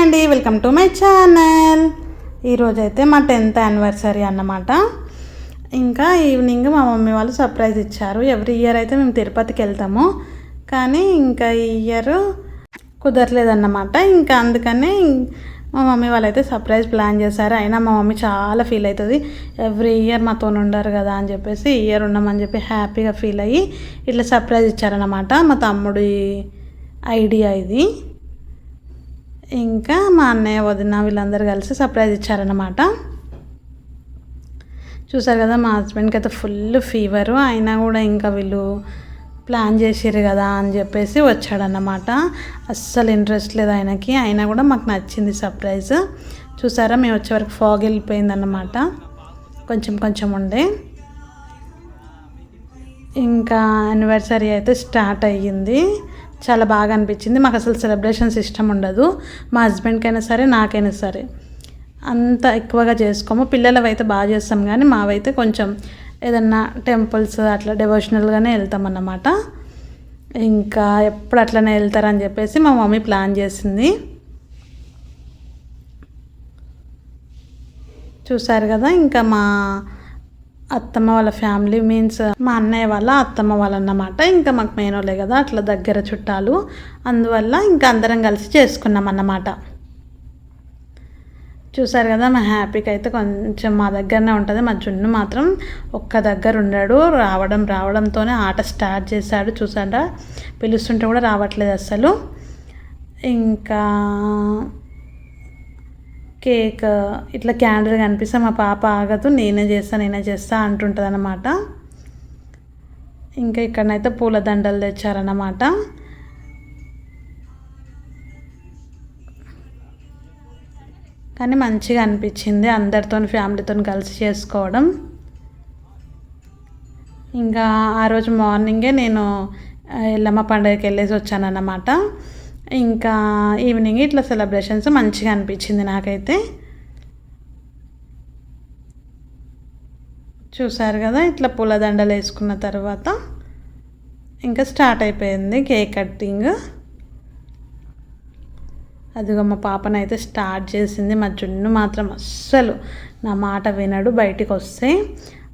అండి welcome to my channel. ఈరోజైతే మా టెన్త్ యానివర్సరీ అన్నమాట. ఇంకా ఈవినింగ్ మా మమ్మీ వాళ్ళు సర్ప్రైజ్ ఇచ్చారు. ఎవ్రీ ఇయర్ అయితే మేము తిరుపతికి వెళ్తాము. కానీ ఇంకా ఈ ఇయర్ కుదరలేదన్నమాట. ఇంకా అందుకని మా మమ్మీ వాళ్ళు అయితే సర్ప్రైజ్ ప్లాన్ చేశారు. అయినా మా మమ్మీ చాలా ఫీల్ అవుతుంది. ఎవ్రీ ఇయర్ మాతో ఉండరు కదా అని చెప్పేసి ఈ ఇయర్ ఉన్నామని చెప్పి హ్యాపీగా ఫీల్ అయ్యి ఇట్లా సర్ప్రైజ్ ఇచ్చారనమాట మా తమ్ముడి ఐడియా ఇది. ఇంకా మా అన్నయ్య వదిన వీళ్ళందరూ కలిసి సర్ప్రైజ్ ఇచ్చారనమాట చూసారు కదా మా హస్బెండ్కి అయితే ఫుల్ ఫీవరు అయినా కూడా ఇంకా వీళ్ళు ప్లాన్ చేసారు కదా అని చెప్పేసి వచ్చాడన్నమాట. అస్సలు ఇంట్రెస్ట్ లేదు ఆయనకి. అయినా కూడా మాకు నచ్చింది సర్ప్రైజ్ చూసారా మేము వచ్చే వరకు ఫాగ్ వెళ్ళిపోయిందన్నమాట. కొంచెం కొంచెం ఉండే. ఇంకా యానివర్సరీ అయితే స్టార్ట్ అయ్యింది. చాలా బాగా అనిపించింది. మాకు అసలు సెలబ్రేషన్స్ ఇష్టం ఉండదు. మా హస్బెండ్కైనా సరే నాకైనా సరే. అంత ఎక్కువగా చేసుకోము. పిల్లలవి అయితే బాగా చేస్తాం కానీ మావైతే కొంచెం ఏదన్నా టెంపుల్స్ అట్లా డెవోషనల్గానే వెళ్తాం అన్నమాట ఇంకా ఎప్పుడు అట్లనే వెళ్తారని చెప్పేసి మా మమ్మీ ప్లాన్ చేసింది. చూసారు కదా ఇంకా మా అత్తమ్మ వాళ్ళ ఫ్యామిలీ మీన్స్ మా అన్నయ్య వాళ్ళ అత్తమ్మ వాళ్ళ అన్నమాట. ఇంకా మాకు మేనోలే కదా అట్లా దగ్గర చుట్టాలు. అందువల్ల ఇంకా అందరం కలిసి చేసుకున్నాం అన్నమాట. చూసారు కదా మా హ్యాపీకి అయితే కొంచెం మా దగ్గరనే ఉంటుంది. మా జున్ను మాత్రం ఒక్క దగ్గర ఉన్నాడు రావడం రావడంతోనే ఆట స్టార్ట్ చేశాడు. చూసాడా పిలుస్తుంటే కూడా రావట్లేదు అసలు ఇంకా కేక్ ఇట్లా క్యాండిల్ కనిపిస్తే మా పాప ఆగదు నేనే చేస్తా నేనే చేస్తా అంటుంటుంది అనమాట ఇంకా ఇక్కడనైతే పూల దండలు తెచ్చారన్నమాట. కానీ మంచిగా అనిపించింది అందరితో ఫ్యామిలీతో కలిసి చేసుకోవడం. ఇంకా ఆ రోజు మార్నింగే నేను ఎల్లమ్మ పండుగకి వెళ్ళేసి వచ్చానన్నమాట. ఇంకా ఈవినింగ్ ఇట్లా సెలబ్రేషన్స్ మంచిగా అనిపించింది నాకైతే. చూసారు కదా ఇట్లా పూలదండలు వేసుకున్న తర్వాత ఇంకా స్టార్ట్ అయిపోయింది కేక్ కట్టింగ్ అదిగో మా పాపనైతే స్టార్ట్ చేసింది మా జున్ను మాత్రం అస్సలు నా మాట వినడు బయటికి వస్తే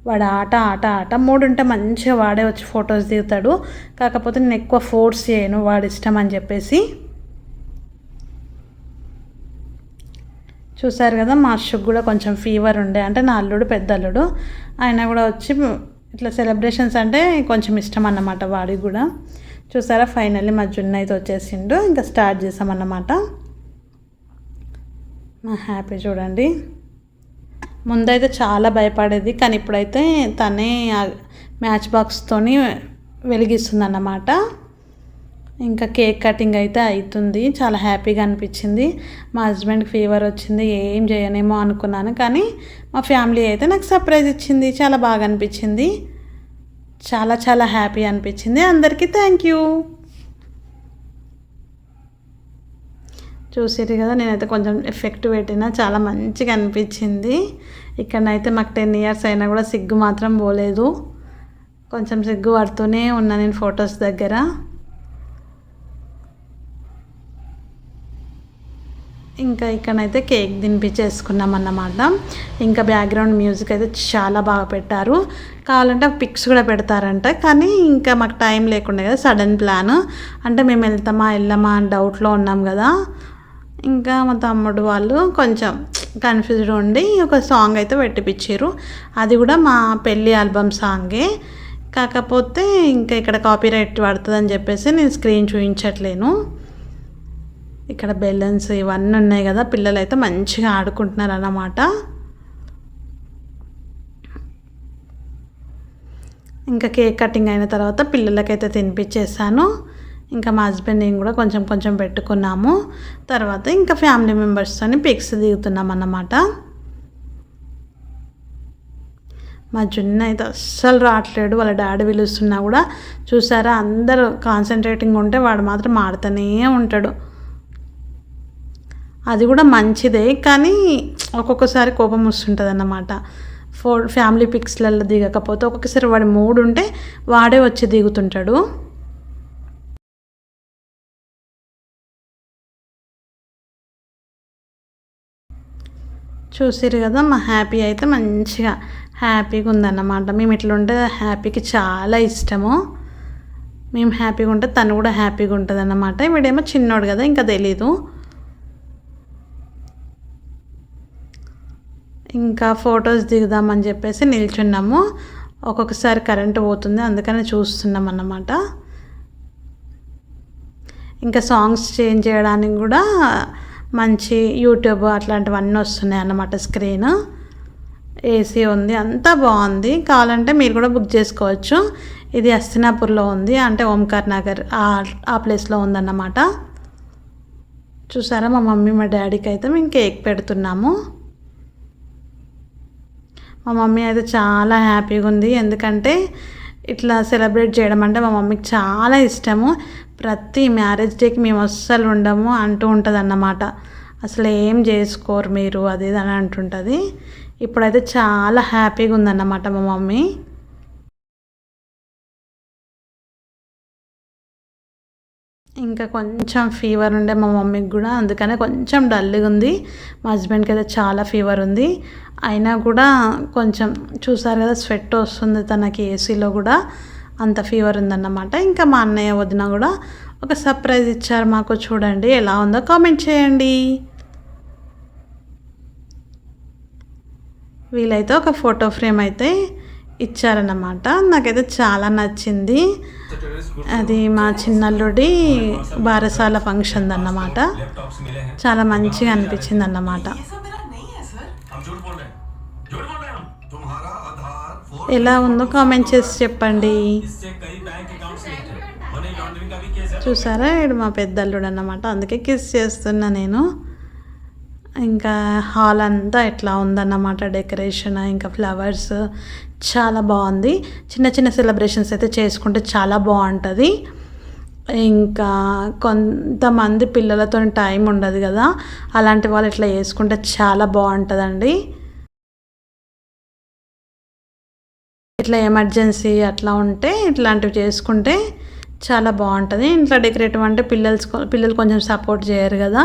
వాడు ఆట ఆట ఆట. మూడుంటే మంచిగా వాడే వచ్చి ఫొటోస్ దిగుతాడు. కాకపోతే నేను ఎక్కువ ఫోర్స్ చేయను వాడి ఇష్టం అని చెప్పేసి చూసారు కదా మా అశోక్ కూడా కొంచెం ఫీవర్ ఉండే. అంటే నా అల్లుడు పెద్ద అల్లుడు. ఆయన కూడా వచ్చి ఇట్లా సెలబ్రేషన్స్ అంటే కొంచెం ఇష్టం అన్నమాట వాడికి కూడా. చూసారా ఫైనల్లీ మా జున్ను అయితే వచ్చేసిండు. ఇంకా స్టార్ట్ చేసామన్నమాట. మా హ్యాపీ చూడండి. ముందైతే చాలా భయపడేది కానీ ఇప్పుడైతే తనే మ్యాచ్ బాక్స్తోని వెలిగిస్తుంది అన్నమాట ఇంకా కేక్ కటింగ్ అయితే అవుతుంది చాలా హ్యాపీగా అనిపించింది. మా హస్బెండ్కి ఫీవర్ వచ్చింది. ఏం చేయనేమో అనుకున్నాను. కానీ మా ఫ్యామిలీ అయితే నాకు సర్ప్రైజ్ ఇచ్చింది. చాలా బాగా అనిపించింది. చాలా చాలా హ్యాపీ అనిపించింది. అందరికీ థ్యాంక్ యూ. చూసారు కదా నేనైతే కొంచెం ఎఫెక్ట్ పెట్టినా. చాలా మంచిగా అనిపించింది. ఇక్కడనైతే మాకు టెన్ ఇయర్స్ అయినా కూడా సిగ్గు మాత్రం పోలేదు. కొంచెం సిగ్గు పడుతూనే ఉన్నా నేను ఫొటోస్ దగ్గర. ఇంకా ఇక్కడైతే కేక్ తినిపించేసుకున్నాం అన్నమాట ఇంకా బ్యాక్గ్రౌండ్ మ్యూజిక్ అయితే చాలా బాగా పెట్టారు. కావాలంటే పిక్స్ కూడా పెడతారంట. కానీ ఇంకా మాకు టైం లేకుండా కదా సడన్ ప్లాన్. అంటే మేము వెళ్తామా వెళ్ళామా అని డౌట్లో ఉన్నాం కదా. ఇంకా మా తమ్ముడు వాళ్ళు కొంచెం కన్ఫ్యూజ్డ్ ఉండి ఒక సాంగ్ అయితే పెట్టిపించారు అది కూడా మా పెళ్ళి ఆల్బమ్ సాంగే. కాకపోతే ఇంకా ఇక్కడ కాపీ రైట్ పడుతుందని చెప్పేసి నేను స్క్రీన్ చూపించట్లేను ఇక్కడ బెలూన్స్ ఇవన్నీ ఉన్నాయి కదా పిల్లలు అయితే మంచిగా ఆడుకుంటున్నారు అన్నమాట ఇంకా కేక్ కటింగ్ అయిన తర్వాత పిల్లలకైతే తినిపించేసాను ఇంకా మా హస్బెండ్ నేను కూడా కొంచెం కొంచెం పెట్టుకున్నాము. తర్వాత ఇంకా ఫ్యామిలీ మెంబర్స్తో పిక్స్ దిగుతున్నాం అన్నమాట. మా జున్ను అయితే అస్సలు రావట్లేడు వాళ్ళ డాడీ పిలుస్తున్నా కూడా. చూసారా అందరూ కాన్సన్ట్రేటింగ్ ఉంటే వాడు మాత్రం ఆడుతూనే ఉంటాడు. అది కూడా మంచిదే కానీ ఒక్కొక్కసారి కోపం వస్తుంటుంది అన్నమాట ఫో ఫ్యామిలీ పిక్స్లలో దిగకపోతే ఒక్కొక్కసారి వాడి మూడు ఉంటే వాడే వచ్చి దిగుతుంటాడు. చూసారు కదా మా హ్యాపీ అయితే మంచిగా హ్యాపీగా ఉందన్నమాట. మేము ఇట్లుంటే ఉంటే హ్యాపీకి చాలా ఇష్టము. మేము హ్యాపీగా ఉంటే తను కూడా హ్యాపీగా ఉంటుంది అన్నమాట వీడేమో చిన్నోడు కదా ఇంకా తెలీదు. ఇంకా ఫొటోస్ దిగుదామని చెప్పేసి నిల్చున్నాము. ఒక్కొక్కసారి కరెంటు పోతుంది అందుకని చూస్తున్నాం అన్నమాట ఇంకా సాంగ్స్ చేంజ్ చేయడానికి కూడా మంచి యూట్యూబ్ అట్లాంటివన్నీ వస్తున్నాయి అన్నమాట స్క్రీన్. ఏసీ ఉంది అంతా బాగుంది. కావాలంటే మీరు కూడా బుక్ చేసుకోవచ్చు. ఇది అస్తినాపూర్లో ఉంది అంటే ఓంకార్ నగర్ ఆ ప్లేస్లో ఉందన్నమాట. చూసారా మా మమ్మీ మా డాడీకి అయితే మేము కేక్ పెడుతున్నాము. మా మమ్మీ అయితే చాలా హ్యాపీగా ఉంది. ఎందుకంటే ఇట్లా సెలబ్రేట్ చేయడం అంటే మా మమ్మీకి చాలా ఇష్టము. ప్రతి మ్యారేజ్ డేకి మేము అస్సలు ఉండము అంటూ ఉంటుంది అన్నమాట అసలు ఏం చేసుకోరు మీరు అది ఇది అని అంటుంటుంది. ఇప్పుడైతే చాలా హ్యాపీగా ఉందన్నమాట మా మమ్మీ. ఇంకా కొంచెం ఫీవర్ ఉండే మా మమ్మీకి కూడా. అందుకనే కొంచెం డల్గా ఉంది. మా హస్బెండ్కి అయితే చాలా ఫీవర్ ఉంది. అయినా కూడా కొంచెం చూసారు కదా స్వెట్ వస్తుంది తనకి ఏసీలో కూడా. అంత ఫీవర్ ఉందన్నమాట. ఇంకా మా అన్నయ్య వదిన కూడా ఒక సర్ప్రైజ్ ఇచ్చారు మాకు చూడండి ఎలా ఉందో కామెంట్ చేయండి. వీలైతే ఒక ఫోటో ఫ్రేమ్ అయితే ఇచ్చారన్నమాట. నాకైతే చాలా నచ్చింది. అది మా చిన్నల్లుడి బారసాల ఫంక్షన్ అన్నమాట. చాలా మంచిగా అనిపించింది అన్నమాట ఎలా ఉందో కామెంట్ చేసి చెప్పండి. చూసారా? ఇడు మా పెద్దల్లుడు అన్నమాట అందుకే కిస్ చేస్తున్నా నేను. ఇంకా హాల్ అంతా ఎట్లా ఉందన్నమాట డెకరేషన్ ఇంకా ఫ్లవర్స్ చాలా బాగుంది. చిన్న చిన్న సెలబ్రేషన్స్ అయితే చేసుకుంటే చాలా బాగుంటుంది. ఇంకా కొంతమంది పిల్లలతో టైం ఉండదు కదా అలాంటి వాళ్ళు ఇట్లా చేసుకుంటే చాలా బాగుంటుందండి. ఇట్లా ఎమర్జెన్సీ అట్లా ఉంటే ఇట్లాంటివి చేసుకుంటే చాలా బాగుంటుంది. ఇంట్లో డెకరేటివ్ అంటే పిల్లలు పిల్లలు కొంచెం సపోర్ట్ చేయరు కదా.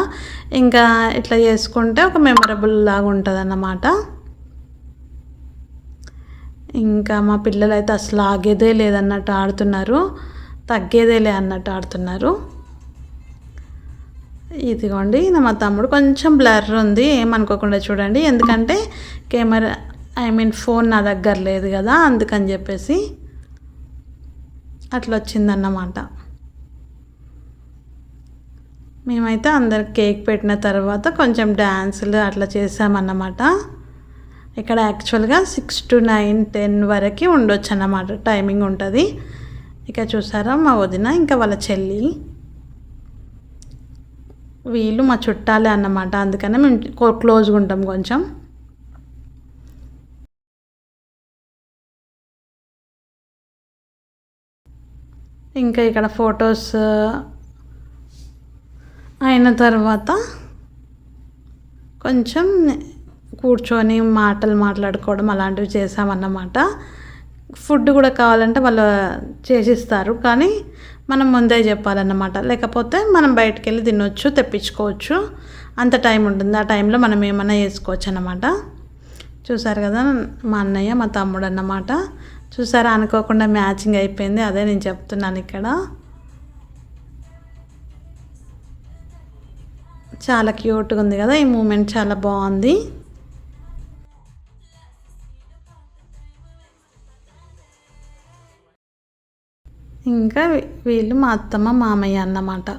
ఇంకా ఇట్లా చేసుకుంటే ఒక మెమరబుల్ లాగా ఉంటుంది అన్నమాట ఇంకా మా పిల్లలు అయితే అసలు ఆగేదే లేదన్నట్టు ఆడుతున్నారు తగ్గేదేలే అన్నట్టు ఆడుతున్నారు. ఇదిగోండి మా తమ్ముడు. కొంచెం బ్లర్ ఉంది ఏమనుకోకుండా చూడండి. ఎందుకంటే కెమెరా ఐ మీన్ ఫోన్ నా దగ్గర లేదు కదా అందుకని చెప్పేసి అట్లా వచ్చిందన్నమాట. మేమైతే అందరు కేక్ పెట్టిన తర్వాత కొంచెం డ్యాన్సులు అట్లా చేసామన్నమాట ఇక్కడ యాక్చువల్గా సిక్స్ టు నైన్ టెన్ వరకు ఉండొచ్చు అన్నమాట టైమింగ్ ఉంటుంది. ఇక చూసారా మా వదిన ఇంకా వాళ్ళ చెల్లి. వీళ్ళు మా చుట్టాలే అన్నమాట. అందుకనే మేము క్లోజ్గా ఉంటాం కొంచెం. ఇంకా ఇక్కడ ఫొటోస్ అయిన తర్వాత కొంచెం కూర్చొని మాటలు మాట్లాడుకోవడం అలాంటివి చేసామన్నమాట ఫుడ్ కూడా కావాలంటే వాళ్ళు చేసిస్తారు. కానీ మనం ముందే చెప్పాలన్నమాట. లేకపోతే మనం బయటకు వెళ్ళి తినొచ్చు తెప్పించుకోవచ్చు. అంత టైం ఉంటుంది. ఆ టైంలో మనం ఏమైనా చేసుకోవచ్చు అన్నమాట చూసారు కదా మా అన్నయ్య మా తమ్ముడు అన్నమాట చూసారా? అనుకోకుండా మ్యాచింగ్ అయిపోయింది. అదే నేను చెప్తున్నాను ఇక్కడ. చాలా క్యూట్గా ఉంది కదా? ఈ మూమెంట్ చాలా బాగుంది. ఇంకా వీళ్ళు మా అత్తమ్మ మామయ్య అన్నమాట.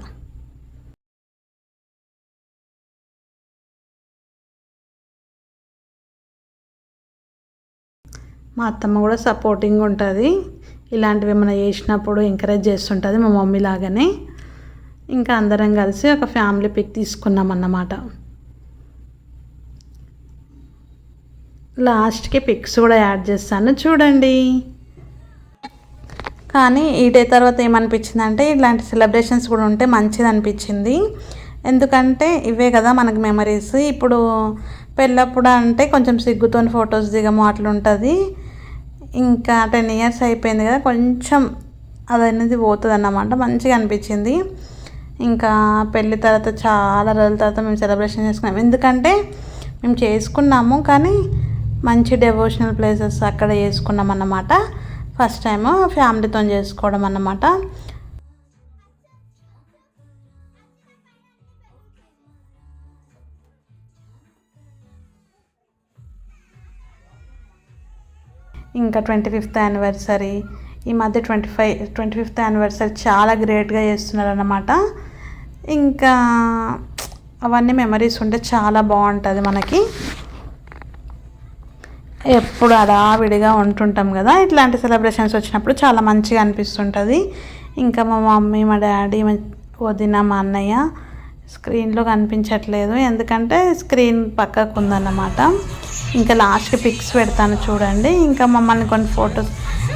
మా అత్తమ్మ కూడా సపోర్టింగ్ ఉంటుంది. ఇలాంటివి ఏమైనా చేసినప్పుడు ఎంకరేజ్ చేస్తుంటుంది మా మమ్మీ లాగానే. ఇంకా అందరం కలిసి ఒక ఫ్యామిలీ పిక్ తీసుకున్నాం అన్నమాట. లాస్ట్కి పిక్స్ కూడా యాడ్ చేస్తాను. చూడండి. కానీ ఈ డే తర్వాత ఏమనిపించింది అంటే ఇలాంటి సెలబ్రేషన్స్ కూడా ఉంటే మంచిది అనిపించింది ఎందుకంటే ఇవే కదా మనకు మెమరీస్ ఇప్పుడు పెళ్ళప్పుడు అంటే కొంచెం సిగ్గుతోని ఫొటోస్ దిగము అట్లుంటుంది. ఇంకా టెన్ ఇయర్స్ అయిపోయింది కదా కొంచెం అది అనేది పోతుంది అన్నమాట మంచిగా అనిపించింది ఇంకా పెళ్ళి తర్వాత చాలా రోజుల తర్వాత మేము సెలబ్రేషన్ చేసుకున్నాం. ఎందుకంటే మేము చేసుకున్నాము కానీ మంచి డెవోషనల్ ప్లేసెస్ అక్కడ చేసుకున్నాం అన్నమాట ఫస్ట్ టైము ఫ్యామిలీతో చేసుకోవడం అన్నమాట. ఇంకా ట్వంటీ ఫిఫ్త్ యానివర్సరీ. ఈ మధ్య twenty five twenty fifth anniversary చాలా గ్రేట్గా చేస్తున్నారన్నమాట. ఇంకా అవన్నీ మెమరీస్ ఉంటే చాలా బాగుంటుంది మనకి. ఎప్పుడు అడావిడిగా ఉంటుంటాం కదా ఇట్లాంటి సెలబ్రేషన్స్ వచ్చినప్పుడు చాలా మంచిగా అనిపిస్తుంటుంది. ఇంకా మా మమ్మీ మా డాడీ వదిన మా అన్నయ్య స్క్రీన్లో కనిపించట్లేదు. ఎందుకంటే స్క్రీన్ పక్కకు ఉందన్నమాట. ఇంకా లాస్ట్కి పిక్స్ పెడతాను చూడండి. ఇంకా మమ్మల్ని కొన్ని ఫొటోస్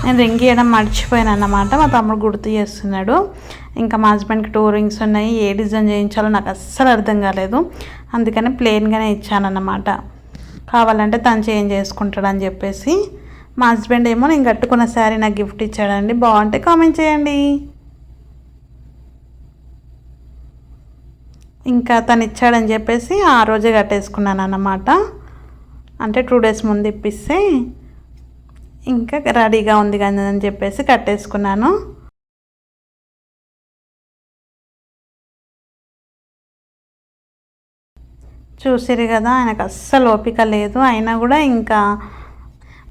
నేను రింగ్ ఇవ్వడం మర్చిపోయాను అన్నమాట. మా తమ్ముడు గుర్తు చేస్తున్నాడు. ఇంకా మా హస్బెండ్కి టూ రింగ్స్ ఉన్నాయి. ఏ డిజైన్ చేయించాలో నాకు అస్సలు అర్థం కాలేదు. అందుకని ప్లెయిన్గానే ఇచ్చానన్నమాట. కావాలంటే తను చేంజ్ చేసుకుంటాడని చెప్పేసి మా హస్బెండ్ ఏమో నేను కట్టుకున్న శారీ నాకు గిఫ్ట్ ఇచ్చాడండి బాగుంటే కామెంట్ చేయండి. ఇంకా తను ఇచ్చాడని చెప్పేసి ఆ రోజే కట్టేసుకున్నాను అన్నమాట. అంటే టూ డేస్ ముందు ఇప్పిస్తే ఇంకా రెడీగా ఉంది కదా అని చెప్పేసి కట్టేసుకున్నాను. చూసిరు కదా ఆయనకు అస్సలు ఓపిక లేదు. అయినా కూడా ఇంకా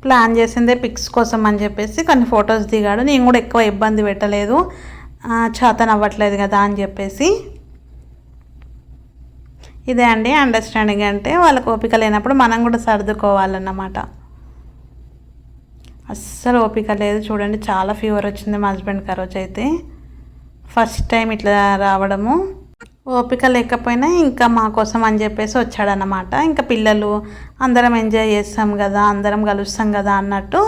ప్లాన్ చేసిందే పిక్స్ కోసం అని చెప్పేసి కొన్ని ఫొటోస్ దిగాడు. నేను కూడా ఎక్కువ ఇబ్బంది పెట్టలేదు. చేతన అవ్వట్లేదు కదా అని చెప్పేసి. ఇదే అండి అండర్స్టాండింగ్ అంటే వాళ్ళకి ఓపిక లేనప్పుడు మనం కూడా సర్దుకోవాలన్నమాట. అస్సలు ఓపిక లేదు. చూడండి చాలా ఫీవర్ వచ్చింది మా హస్బెండ్ కరోజ్ అయితే ఫస్ట్ టైం ఇట్లా రావడము. ఓపిక లేకపోయినా ఇంకా మా కోసం అని చెప్పేసి వచ్చాడనమాట ఇంకా పిల్లలు అందరం ఎంజాయ్ చేస్తాం కదా అందరం కలుస్తాం కదా అన్నట్టు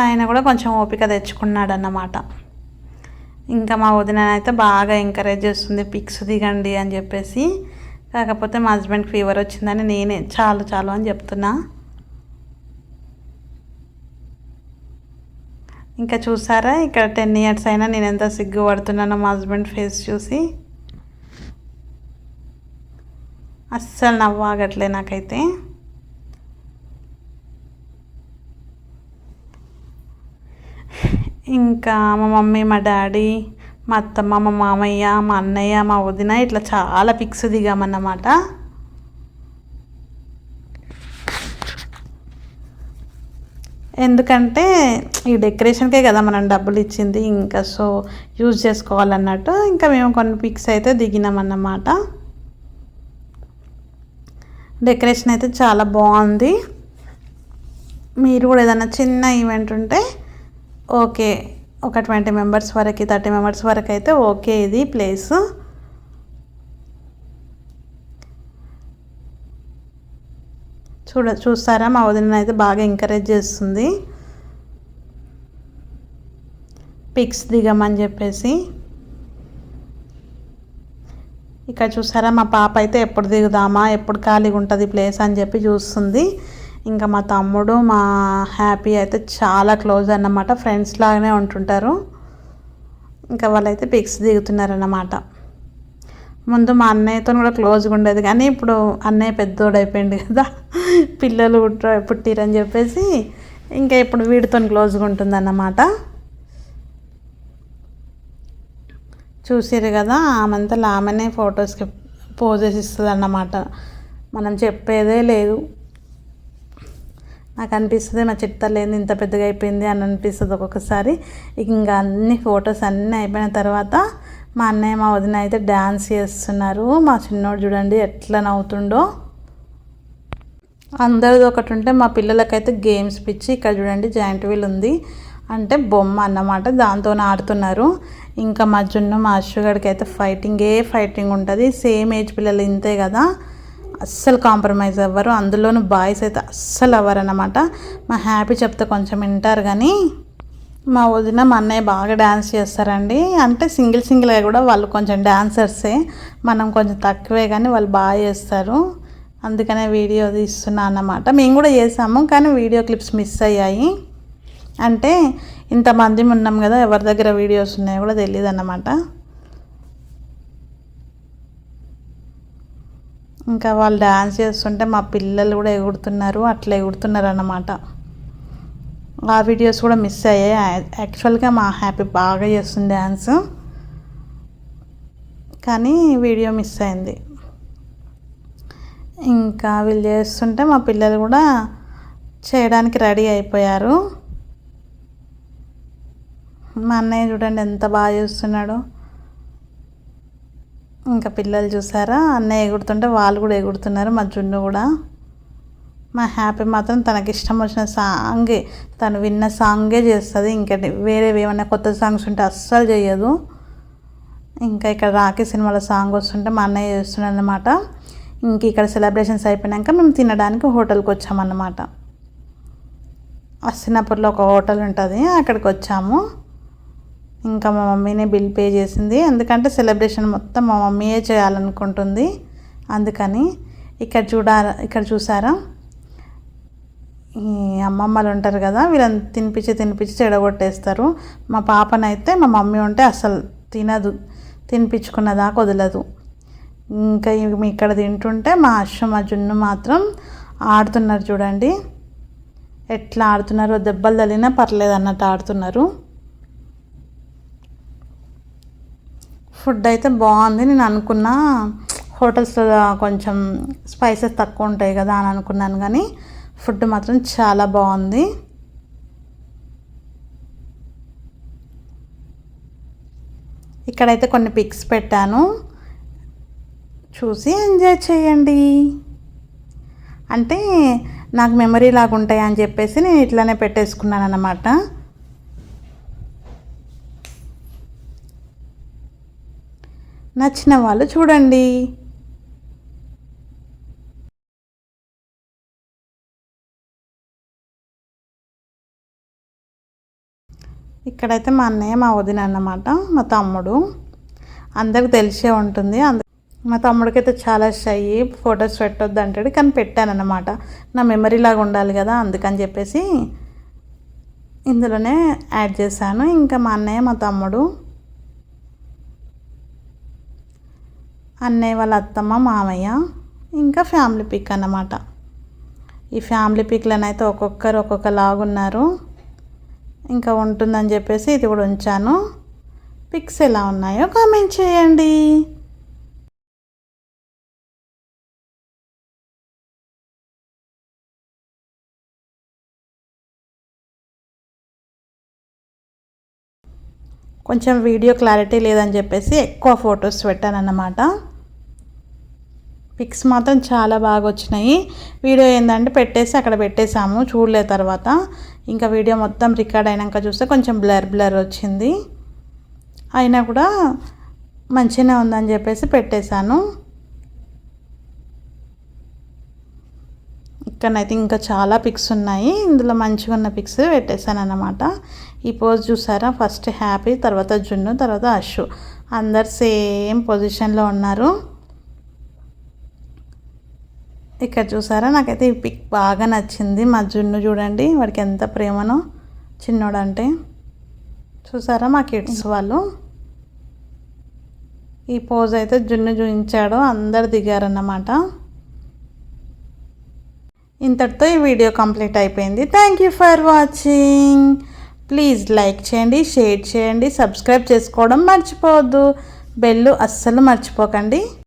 ఆయన కూడా కొంచెం ఓపిక తెచ్చుకున్నాడు అన్నమాట ఇంకా మా వదిన అయితే బాగా ఎంకరేజ్ చేస్తుంది పిక్స్ దిగండి అని చెప్పేసి. కాకపోతే మా హస్బెండ్ ఫీవర్ వచ్చిందని నేనే చాలు చాలు అని చెప్తున్నా. ఇంకా చూసారా ఇక్కడ టెన్ ఇయర్స్ అయినా నేను ఎంత సిగ్గుపడుతున్నానో మా హస్బెండ్ ఫేస్ చూసి. అస్సలు నవ్వాగట్లే నాకైతే. ఇంకా మా మమ్మీ మా డాడీ మా అత్తమ్మ మా మామయ్య మా అన్నయ్య మా వదిన ఇట్లా చాలా పిక్స్ దిగామన్నమాట. ఎందుకంటే ఈ డెకరేషన్కే కదా మనం డబ్బులు ఇచ్చింది ఇంకా సో యూజ్ చేసుకోవాలన్నట్టు ఇంకా మేము కొన్ని పిక్స్ అయితే దిగినామన్నమాట. డెకరేషన్ అయితే చాలా బాగుంది. మీరు కూడా ఏదైనా చిన్న ఈవెంట్ ఉంటే ఓకే ఒక ట్వంటీ మెంబర్స్ వరకు థర్టీ మెంబర్స్ వరకు అయితే ఓకే ఇది ప్లేస్. చూడ చూస్తారా? మా వదిన అయితే బాగా ఎంకరేజ్ చేస్తుంది. పిక్స్ దిగమని చెప్పేసి. ఇక్కడ చూసారా మా పాప అయితే ఎప్పుడు దిగుదామా ఎప్పుడు ఖాళీగా ఉంటుంది ప్లేస్ అని చెప్పి చూస్తుంది. ఇంకా మా తమ్ముడు మా హ్యాపీ అయితే చాలా క్లోజ్ అన్నమాట ఫ్రెండ్స్ లాగానే ఉంటుంటారు. ఇంకా వాళ్ళైతే పిక్స్ దిగుతున్నారన్నమాట. ముందు మా అన్నయ్యతో కూడా క్లోజ్గా ఉండేది కానీ ఇప్పుడు అన్నయ్య పెద్దోడు అయిపోయింది కదా పిల్లలు పుట్టిరని చెప్పేసి ఇంకా ఇప్పుడు వీడితో క్లోజ్గా ఉంటుందన్నమాట. చూసారు కదా ఆమెంతా ఆమెనే ఫొటోస్కి పోజెస్ ఇస్తుంది అన్నమాట మనం చెప్పేదే లేదు. నాకు అనిపిస్తుంది మా చిట్టలేంది ఇంత పెద్దగా అయిపోయింది అని అనిపిస్తుంది ఒక్కొక్కసారి. ఇంకా అన్ని ఫొటోస్ అన్నీ అయిపోయిన తర్వాత మా అన్నయ్య మా వదిన అయితే డ్యాన్స్ చేస్తున్నారు. మా చిన్నోడు చూడండి ఎట్లా నవ్వుతుండో. అందరిది ఒకటి ఉంటే మా పిల్లలకైతే గేమ్స్ పిచ్చి. ఇక్కడ చూడండి జాయింట్ వీల్ ఉంది. అంటే బొమ్మ అన్నమాట. దాంతో ఆడుతున్నారు. ఇంకా మా జున్ను మా అశ్వగడికి అయితే ఫైటింగ్ ఏ ఫైటింగ్ ఉంటుంది. సేమ్ ఏజ్ పిల్లలు ఇంతే కదా. అస్సలు కాంప్రమైజ్ అవ్వరు. అందులోనూ బాయ్స్ అయితే అస్సలు అవ్వరన్నమాట. మా హ్యాపీ చెప్తే కొంచెం వింటారు కానీ మా వదిన మా అన్నయ్య బాగా డ్యాన్స్ చేస్తారండి. అంటే సింగిల్ సింగిల్గా కూడా వాళ్ళు కొంచెం డ్యాన్సర్సే మనం కొంచెం తక్కువే కానీ వాళ్ళు బాగా చేస్తారు. అందుకనే వీడియో తీస్తున్నా అన్నమాట. మేము కూడా చేసాము కానీ వీడియో క్లిప్స్ మిస్ అయ్యాయి. అంటే ఇంతమంది ఉన్నాం కదా ఎవరి దగ్గర వీడియోస్ ఉన్నాయో కూడా తెలియదు అన్నమాట ఇంకా వాళ్ళు డ్యాన్స్ చేస్తుంటే మా పిల్లలు కూడా ఎగుడుతున్నారు అట్లా ఎగుడుతున్నారు అన్నమాట ఆ వీడియోస్ కూడా మిస్ అయ్యాయి. యాక్చువల్గా మా హ్యాపీ బాగా చేస్తుంది డ్యాన్స్ కానీ వీడియో మిస్ అయింది. ఇంకా వీళ్ళు చేస్తుంటే మా పిల్లలు కూడా చేయడానికి రెడీ అయిపోయారు. మా అన్నయ్య చూడండి ఎంత బాగా చేస్తున్నాడో. ఇంకా పిల్లలు చూసారా? అన్నయ్య ఎగుడుతుంటే వాళ్ళు కూడా ఎగురుతున్నారు మా జున్ను కూడా. మా హ్యాపీ మాత్రం తనకి ఇష్టం వచ్చిన సాంగే తను విన్న సాంగే చేస్తుంది. ఇంకా వేరే ఏమైనా కొత్త సాంగ్స్ ఉంటే అస్సలు చేయదు. ఇంకా ఇక్కడ రాఖీ సినిమాలో సాంగ్ వస్తుంటే మా అన్నయ్య చేస్తున్నాడు అనమాట ఇంక ఇక్కడ సెలబ్రేషన్స్ అయిపోయాక మేము తినడానికి హోటల్కి వచ్చామన్నమాట. అస్సినాపూర్లో ఒక హోటల్ ఉంటుంది అక్కడికి వచ్చాము. ఇంకా మా మమ్మీనే బిల్ పే చేసింది. ఎందుకంటే సెలబ్రేషన్ మొత్తం మా మమ్మీయే చేయాలనుకుంటుంది. అందుకని ఇక్కడ చూడ ఇక్కడ చూసారా? ఈ అమ్మమ్మలు ఉంటారు కదా వీళ్ళని తినిపించి తినిపించి చెడగొట్టేస్తారు. మా పాపనైతే మా మమ్మీ ఉంటే అసలు తినదు. తినిపించుకున్న దాకా వదలదు. ఇంకా మేము ఇక్కడ తింటుంటే మా అశ్వ మా జున్ను మాత్రం ఆడుతున్నారు చూడండి. ఎట్లా ఆడుతున్నారో? దెబ్బలు తగిలినా పర్లేదు అన్నట్టు ఆడుతున్నారు. ఫుడ్ అయితే బాగుంది. నేను అనుకున్న హోటల్స్లో కొంచెం స్పైసెస్ తక్కువ ఉంటాయి కదా అని అనుకున్నాను కానీ ఫుడ్ మాత్రం చాలా బాగుంది. ఇక్కడైతే కొన్ని పిక్స్ పెట్టాను. చూసి ఎంజాయ్ చేయండి. అంటే నాకు మెమరీ లాగా ఉంటాయి అని చెప్పేసి నేను ఇట్లానే పెట్టేసుకున్నాను అన్నమాట నచ్చిన వాళ్ళు చూడండి. ఇక్కడైతే మా అన్నయ్య మా వదిన అన్నమాట మా తమ్ముడు. అందరికి తెలిసే ఉంటుంది. అంద మా తమ్ముడికి అయితే చాలా షై ఫొటోస్ పెట్టొద్దు అంటాడు కానీ పెట్టానన్నమాట. నా మెమరీ లాగా ఉండాలి కదా అందుకని చెప్పేసి ఇందులోనే యాడ్ చేశాను. ఇంకా మా అన్నయ్య మా తమ్ముడు అన్నయ్య వాళ్ళ అత్తమ్మ మామయ్య ఇంకా ఫ్యామిలీ పిక్ అన్నమాట. ఈ ఫ్యామిలీ పిక్లనైతే ఒక్కొక్కరు ఒక్కొక్కలాగున్నారు. ఇంకా ఉంటుందని చెప్పేసి ఇది కూడా ఉంచాను. పిక్స్ ఎలా ఉన్నాయో కామెంట్ చేయండి. కొంచెం వీడియో క్లారిటీ లేదని చెప్పేసి ఎక్కువ ఫొటోస్ పెట్టాను అన్నమాట పిక్స్ మాత్రం చాలా బాగా వచ్చినాయి. వీడియో ఏంటంటే పెట్టేసి అక్కడ పెట్టేసాము చూడలే తర్వాత. ఇంకా వీడియో మొత్తం రికార్డ్ అయినాక చూస్తే కొంచెం బ్లర్ బ్లర్ వచ్చింది. అయినా కూడా మంచిగానే ఉందని చెప్పేసి పెట్టేశాను. ఇక్కడనైతే ఇంకా చాలా పిక్స్ ఉన్నాయి. ఇందులో మంచిగా ఉన్న పిక్స్ పెట్టేశాను అన్నమాట ఈ పోజ్ చూసారా? ఫస్ట్ హ్యాపీ తర్వాత జున్ను తర్వాత అషు అందరు సేమ్ పొజిషన్లో ఉన్నారు. ఇక్కడ చూసారా? నాకైతే ఈ పిక్ బాగా నచ్చింది. మా జున్ను చూడండి. వాడికి ఎంత ప్రేమనో చిన్నోడంటే. చూసారా మా కిడ్స్ వాళ్ళు? ఈ పోజ్ అయితే జున్ను చూపించాడు. అందరు దిగారన్నమాట. ఇంతటితో ఈ వీడియో కంప్లీట్ అయిపోయింది. Thank you for watching please like చేయండి షేర్ చేయండి సబ్స్క్రైబ్ చేసుకోవడం మర్చిపోవద్దు. బెల్ అస్సలు మర్చిపోకండి.